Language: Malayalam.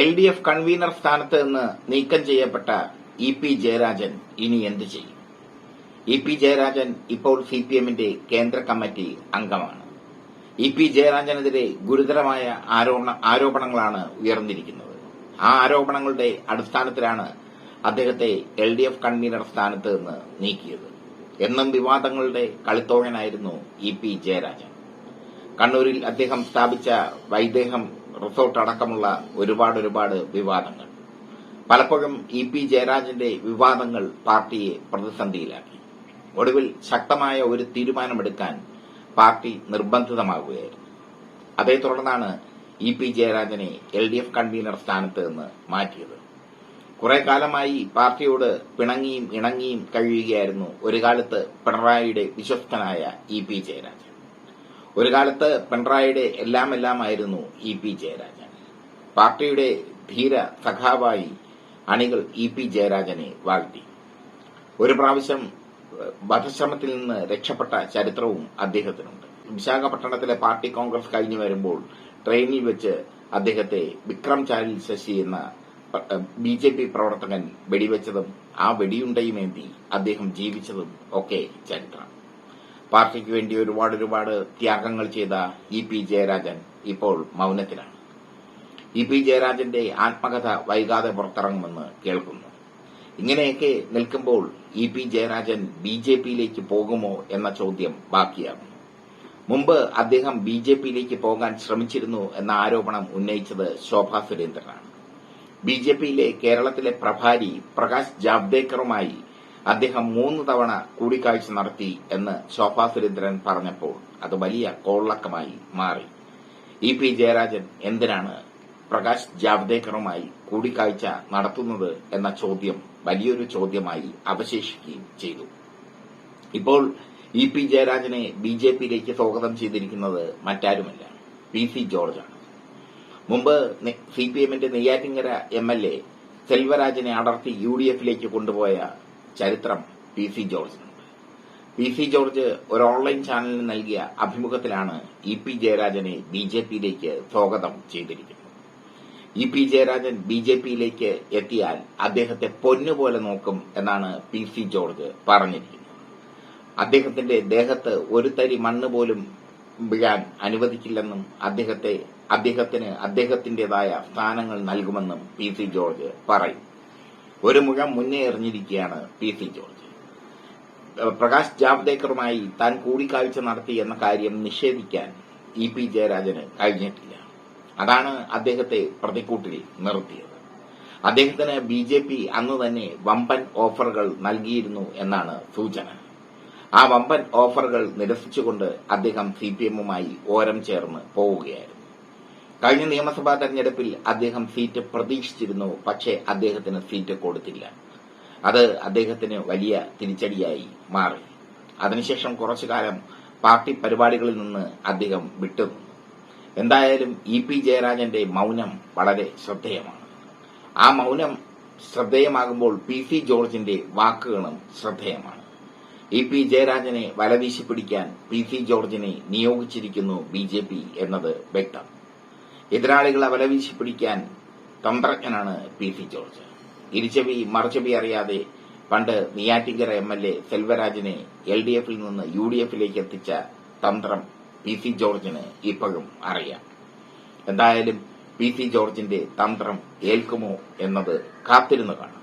എൽ ഡി എഫ് കൺവീനർ സ്ഥാനത്ത് നിന്ന് നീക്കം ചെയ്യപ്പെട്ട ഇ പി ജയരാജൻ ഇനി എന്ത് ചെയ്യും? ഇ പി ജയരാജൻ ഇപ്പോൾ സി പി എമ്മിന്റെ കേന്ദ്ര കമ്മിറ്റി അംഗമാണ്. ഇ പി ജയരാജനെതിരെ ഗുരുതരമായ ആരോപണങ്ങളാണ് ഉയർന്നിരിക്കുന്നത്. ആ ആരോപണങ്ങളുടെ അടിസ്ഥാനത്തിലാണ് അദ്ദേഹത്തെ എൽ ഡി എഫ് കൺവീനർ സ്ഥാനത്ത് നിന്ന് നീക്കിയത്. എന്നും വിവാദങ്ങളുടെ കളിത്തോഴനായിരുന്നു ഇ പി ജയരാജൻ. കണ്ണൂരിൽ അദ്ദേഹം സ്ഥാപിച്ച വൈദേഹം റിസോർട്ട് അടക്കമുള്ള ഒരുപാട് ഒരുപാട് വിവാദങ്ങൾ. പലപ്പോഴും ഇ പി ജയരാജന്റെ വിവാദങ്ങൾ പാർട്ടിയെ പ്രതിസന്ധിയിലാക്കി. ഒടുവിൽ ശക്തമായ ഒരു തീരുമാനമെടുക്കാൻ പാർട്ടി നിർബന്ധിതമാകുകയായിരുന്നു അതേ തുടർന്നാണ് ഇ പി ജയരാജനെ എൽ ഡി എഫ് കൺവീനർ സ്ഥാനത്ത് നിന്ന് മാറ്റിയത്. കുറെ കാലമായി പാർട്ടിയോട് പിണങ്ങിയും ഇണങ്ങിയും കഴിയുകയായിരുന്നു ഒരു കാലത്ത് പിണറായിയുടെ വിശ്വസ്തനായ ഇ പി ജയരാജൻ. ഒരു കാലത്ത് പിണറായിയുടെ എല്ലാം എല്ലാമായിരുന്നു ഇ പി ജയരാജൻ. പാർട്ടിയുടെ ധീര സഖാവായി അണികൾ ഇ പി ജയരാജനെ വാഴ്ത്തി. ഒരു പ്രാവശ്യം വധശ്രമത്തിൽ നിന്ന് രക്ഷപ്പെട്ട ചരിത്രവും അദ്ദേഹത്തിനുണ്ട്. വിശാഖപട്ടണത്തിലെ പാർട്ടി കോൺഗ്രസ് കഴിഞ്ഞു വരുമ്പോൾ ട്രെയിനിൽ വെച്ച് അദ്ദേഹത്തെ വിക്രം ചാലിൽ ശശി എന്ന ബി ജെ പി പ്രവർത്തകൻ വെടിവെച്ചതും ആ വെടിയുണ്ടയുമേന്തി അദ്ദേഹം ജീവിച്ചതും ഒക്കെ ചരിത്രം. പാർട്ടിക്ക് വേണ്ടി ഒരുപാട് ഒരുപാട് ത്യാഗങ്ങൾ ചെയ്ത ഇ പി ജയരാജൻ ഇപ്പോൾ മൗനത്തിലാണ്. ഇ പി ജയരാജന്റെ ആത്മകഥ വൈകാതെ പുറത്തിറങ്ങുമെന്ന് കേൾക്കുന്നു. ഇങ്ങനെയൊക്കെ നിൽക്കുമ്പോൾ E P Jayarajan B J പിയിലേക്ക് പോകുമോ എന്ന ചോദ്യം ബാക്കിയാകും. മുമ്പ് അദ്ദേഹം ബി ജെ പിയിലേക്ക് പോകാൻ ശ്രമിച്ചിരുന്നു എന്ന ആരോപണം ഉന്നയിച്ചത് ശോഭാ സുരേന്ദ്രനാണ്. ബി ജെ പിയിലെ കേരളത്തിലെ പ്രഭാരി പ്രകാശ് ജാവ്ദേക്കറുമായി അദ്ദേഹം മൂന്ന് തവണ കൂടിക്കാഴ്ച നടത്തി എന്ന് ശോഭാ സുരേന്ദ്രൻ പറഞ്ഞപ്പോൾ അത് വലിയ കോളക്കമായി മാറി. ഇ പി ജയരാജൻ എന്തിനാണ് പ്രകാശ് ജാവ്ദേക്കറുമായി കൂടിക്കാഴ്ച നടത്തുന്നത് എന്ന ചോദ്യം വലിയൊരു ചോദ്യമായി അവശേഷിക്കുകയും ചെയ്തു. ഇപ്പോൾ ഇ പി ജയരാജനെ ബി ജെ പിയിലേക്ക് സ്വാഗതം ചെയ്തിരിക്കുന്നത് മറ്റാരുമല്ല പി സി ജോർജാണ്. മുമ്പ് സി പി എമ്മിന്റെ നെയ്യാറ്റിങ്കര എം എൽ എ സെൽവരാജനെ അടർത്തി യു ഡി എഫിലേക്ക് കൊണ്ടുപോയ ചരിത്രം പി സി ജോർജിനുണ്ട് പി സി ജോർജ് ഒരു ഓൺലൈൻ ചാനലിന് നൽകിയ അഭിമുഖത്തിലാണ് ഇ പി ജയരാജനെ ബി ജെ പിയിലേക്ക് സ്വാഗതം ചെയ്തിരിക്കുന്നത്. E P Jayarajan B J പിയിലേക്ക് എത്തിയാൽ അദ്ദേഹത്തെ പൊന്നുപോലെ നോക്കും എന്നാണ് പി സി ജോർജ് പറഞ്ഞിരിക്കുന്നത്. അദ്ദേഹത്തിന്റെ ദേഹത്ത് ഒരു തരി മണ്ണ് പോലും വീഴാൻ അനുവദിക്കില്ലെന്നും അദ്ദേഹത്തെ അദ്ദേഹത്തിന് അദ്ദേഹത്തിന്റേതായ സ്ഥാനങ്ങൾ നൽകുമെന്നും പി സി ജോർജ് പറയും. ഒരു മുഴം മുന്നേ എറിഞ്ഞിരിക്കുകയാണ് പി സി ജോർജ്. പ്രകാശ് ജാവ്ദേക്കറുമായി താൻ കൂടിക്കാഴ്ച നടത്തി എന്ന കാര്യം നിഷേധിക്കാൻ ഇ പി ജയരാജന് കഴിഞ്ഞിട്ടില്ല. അതാണ് അദ്ദേഹത്തെ പ്രതിക്കൂട്ടിൽ നിർത്തിയത്. അദ്ദേഹത്തിന് ബി ജെ പി അന്ന് തന്നെ വമ്പൻ ഓഫറുകൾ നൽകിയിരുന്നു എന്നാണ് സൂചന. ആ വമ്പൻ ഓഫറുകൾ നിരസിച്ചുകൊണ്ട് അദ്ദേഹം സി പി എമ്മുമായി ഓരം ചേർന്ന് പോവുകയായിരുന്നു. കഴിഞ്ഞ നിയമസഭാ തെരഞ്ഞെടുപ്പിൽ അദ്ദേഹം സീറ്റ് പ്രതീക്ഷിച്ചിരുന്നു പക്ഷേ അദ്ദേഹത്തിന് സീറ്റ് കൊടുത്തില്ല. അത് അദ്ദേഹത്തിന് വലിയ തിരിച്ചടിയായി മാറി. അതിനുശേഷം കുറച്ചു കാലം പാർട്ടി പരിപാടികളിൽ നിന്ന് അദ്ദേഹം വിട്ടു. എന്തായാലും ഇ പി ജയരാജന്റെ മൌനം വളരെ ശ്രദ്ധേയമാണ്. ആ മൗനം ശ്രദ്ധേയമാകുമ്പോൾ പി സി ജോർജിന്റെ വാക്കുകളും ശ്രദ്ധേയമാണ്. ഇ പി ജയരാജനെ വലവീശി പിടിക്കാൻ പി സി ജോർജിനെ നിയോഗിച്ചിരിക്കുന്നു ബി ജെ പി എന്നത് വ്യക്തം. എതിരാളികളെ വലവീശി പിടിക്കാൻ തന്ത്രജ്ഞനാണ് പി സി ജോർജ്. ഇരിച്ചവി മറിച്ചവി അറിയാതെ പണ്ട് നെയ്യാറ്റിങ്കര എം എൽ എ സെൽവരാജിനെ എൽ ഡി എഫിൽ നിന്ന് യു ഡി എഫിലേക്ക് എത്തിച്ച തന്ത്രം പി സി ജോർജിന് ഇപ്പോഴും അറിയാം. എന്തായാലും പി സി ജോർജിന്റെ തന്ത്രം ഏൽക്കുമോ എന്നത് കാത്തിരുന്നു കാണാം.